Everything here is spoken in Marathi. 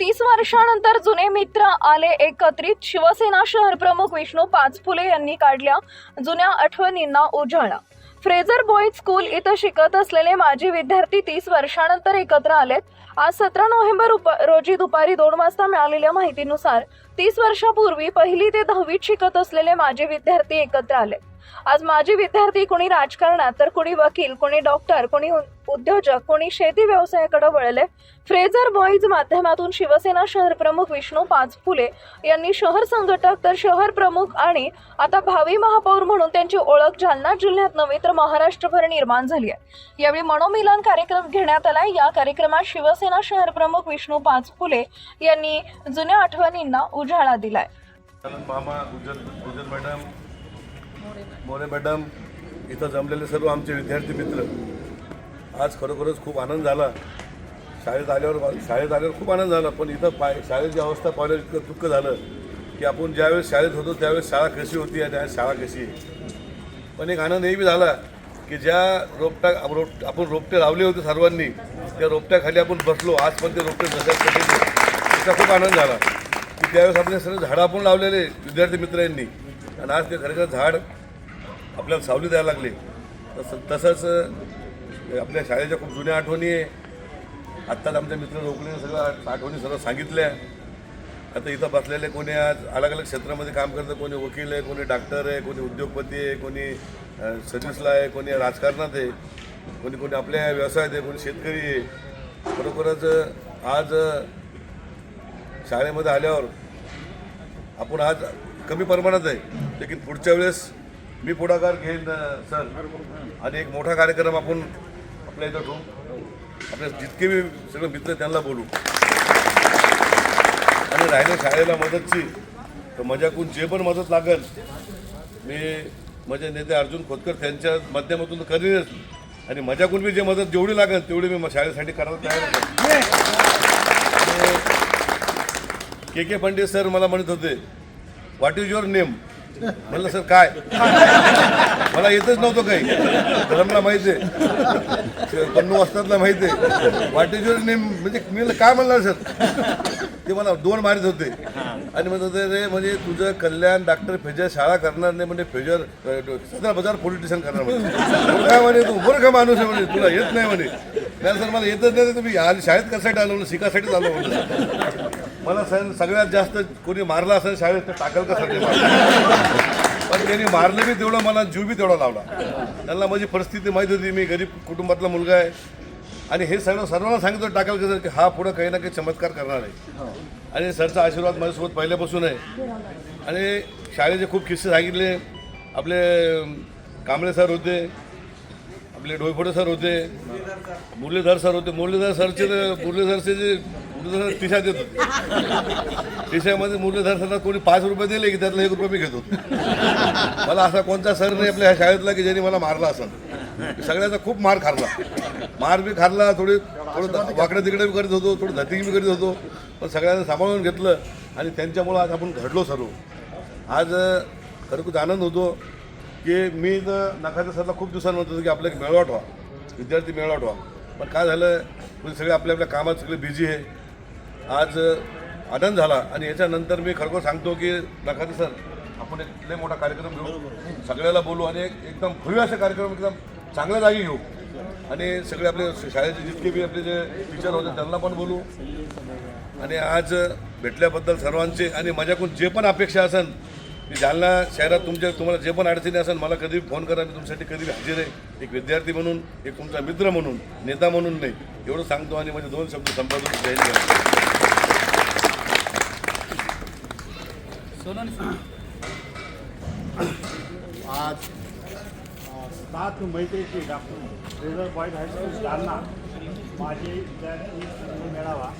तीस वर्षानंतर जुने मित्र आले एकत्रित. शिवसेना शहर प्रमुख विष्णू पाचफुले यांनी काढल्या जुन्या आठवणींना उजाळा. फ्रेझर बॉईज स्कूल इथं शिकत असलेले माजी विद्यार्थी तीस वर्षानंतर एकत्र आलेत. आज सतरा नोव्हेंबर उप रोजी दुपारी दोन वाजता मिळालेल्या माहितीनुसार तीस वर्षापूर्वी पहिली ते दहावीत शिकत असलेले माजी विद्यार्थी एकत्र आले. आज माजी विद्यार्थी कोणी राजकारणात तर कोणी वकील कोणी डॉक्टर कोणी उद्योजक कोणी शेती व्यवसायाकडे वळले. फ्रेझर बॉईज माध्यमातून शिवसेना शहर प्रमुख विष्णू पाचफुले यांनी शहर संघटक तर शहर प्रमुख आणि आता भावी महापौर म्हणून त्यांची ओळख जालना जिल्ह्यात नव्हे तर महाराष्ट्रभर निर्माण झाली आहे. यावेळी मनोमिलन कार्यक्रम घेण्यात आला या कार्यक्रमात शिवसेना शहर प्रमुख विष्णू पाचफुले यांनी जुन्या आठवणींना उजाळा दिलाय. मामा गुजर गुजर मॅडम मोरे मॅडम इथं जमलेले सर्व आमचे विद्यार्थी मित्र. आज खरोखरच खूप आनंद झाला. शाळेत आल्यावर शाळेत आल्यावर खूप आनंद झाला पण इथं पाय शाळेची अवस्था पाहिल्यावर इतकं दुःख झालं की आपण ज्यावेळेस शाळेत होतो त्यावेळेस शाळा कशी होती आणि आज शाळा कशी आहे? पण एक आनंद हे बी झाला की ज्या रोपटा रोप आपण रोपटे लावले होते सर्वांनी त्या रोपट्याखाली आपण बसलो आज पण ते रोपटे जसं त्याचा खूप आनंद झाला की त्यावेळेस आपले सर्व झाडं आपण लावलेले विद्यार्थी मित्रांनी. आणि आज ते खरं झाड आपल्याला सावली द्यायला लागले. तसं तसंच आपल्या शाळेच्या खूप जुन्या आठवणी आहे. आत्ताच आमच्या मित्र रोखले सगळं आठवणी सर्व सांगितल्या. आता इथं बसलेले कोणी आज अलग अलग क्षेत्रामध्ये काम करतं कोणी वकील आहे कोणी डॉक्टर आहे कोणी उद्योगपती आहे कोणी सर्व्हिसला आहे कोणी राजकारणात आहे कोणी कोणी आपल्या व्यवसायात आहे कोणी शेतकरी आहे. खरोखरच आज शाळेमध्ये आल्यावर आपण आज कमी प्रमाणात आहे. लेकिन पुढच्या वेळेस मी पुढाकार घेईन सर. आणि एक मोठा कार्यक्रम आपण आपल्या इथं ठेवू. आपल्या जितके मी सगळे मित्र त्यांना बोलू. आणि राहिलं शाळेला मदतची तर माझ्याकडून जे पण मदत लागेल मी माझे नेते अर्जुन खोतकर त्यांच्या माध्यमातून करीनच आणि माझ्याकडून मी जे मदत जेवढी लागेल तेवढी मी शाळेसाठी करायला तयार के के पंडित सर मला म्हणत होते व्हॉट इज युअर नेम म्हणलं सर काय? मला येतच नव्हतं काही. धरमला माहिती आहे. पन्नू वाजतातला माहिती आहे. व्हॉट नेम म्हणजे मी काय म्हणणार सर? ते मला दोन मारित होते. आणि म्हणत होते रे म्हणजे तुझं कल्याण डॉक्टर फेजर शाळा करणार नाही म्हणजे फेजर सदर बाजार पोलिटिशियन करणार म्हणजे. काय म्हणे तू? उभर का माणूस आहे म्हणे तुला येत नाही म्हणे. नाही सर मला येतच नाही तुम्ही शाळेत कशासाठी आलो शिकासाठीच आलो म्हणलं मला सर सगळ्यात जास्त कोणी मारला असेल शाळेत तर टाकल कसाठी पण त्यांनी मारलं बी तेवढं मला जीव बी तेवढा लावला. त्यांना माझी परिस्थिती माहीत होती मी गरीब कुटुंबातला मुलगा आहे. आणि हे सगळं सर्वांना सांगितलं टाकाल सर की हा पुढं काही ना काही चमत्कार करणार आहे. आणि सरचा आशीर्वाद माझ्यासोबत पहिल्यापासून आहे. आणि शाळेचे खूप किस्से सांगितले. आपले कांबळे सर होते आपले डोईफोडे सर होते मुरलीधर सर होते. मुरलीधर सरचे तर- मुरलीधरचे जे मुरलीधर टिशा देत होते. टिशामध्ये मुरलीधर सरला कोणी पाच रुपये दिले की त्यातला एक रुपये मी घेत होतो. मला असा कोणता सर नाही आपल्या ह्या शाळेतला की ज्यांनी मला मारला असं. सगळ्याचा खूप मार खाल्ला. मार बी खाल्ला थोडी थोडं वाकडं तिकडे बी करत होतो थोडं धती बी करीत होतो. पण सगळ्यांना सांभाळून घेतलं आणि त्यांच्यामुळं आज आपण घडलो सर्व. आज खरं खूप आनंद होतो की मी तर नखाच्या सरला खूप दिवसांनी होतो की आपलं एक मेळावट व्हा विद्यार्थी मेळावट व्हा पण काय झालं म्हणजे सगळे आपल्या आपल्या कामात सगळे बिझी आहे. आज आनंद झाला. आणि याच्यानंतर मी खरखर सांगतो की नखाते सर आपण एक लय मोठा कार्यक्रम घेऊ. सगळ्याला बोलू आणि एक एकदम भव्य असे कार्यक्रम एकदम चांगल्या जागी घेऊ. आणि सगळे आपले शाळेचे जितके बी आपले जे टीचर होते त्यांना पण बोलू. आणि आज भेटल्याबद्दल सर्वांचे आणि माझ्याकडून जे पण अपेक्षा असेल मी जालना शहरात तुमच्या तुम्हाला जे पण अडचणी असेल मला कधी फोन करा मी तुमच्यासाठी कधी हजर आहे. एक विद्यार्थी म्हणून एक तुमचा मित्र म्हणून नेता म्हणून नाही. एवढं सांगतो आणि माझे दोन शब्द हिंद. आज सात मैत्रीची डॉक्टर रेझर पॉईंट हायस्कूल जालना माझे विद्यार्थी मेळावा.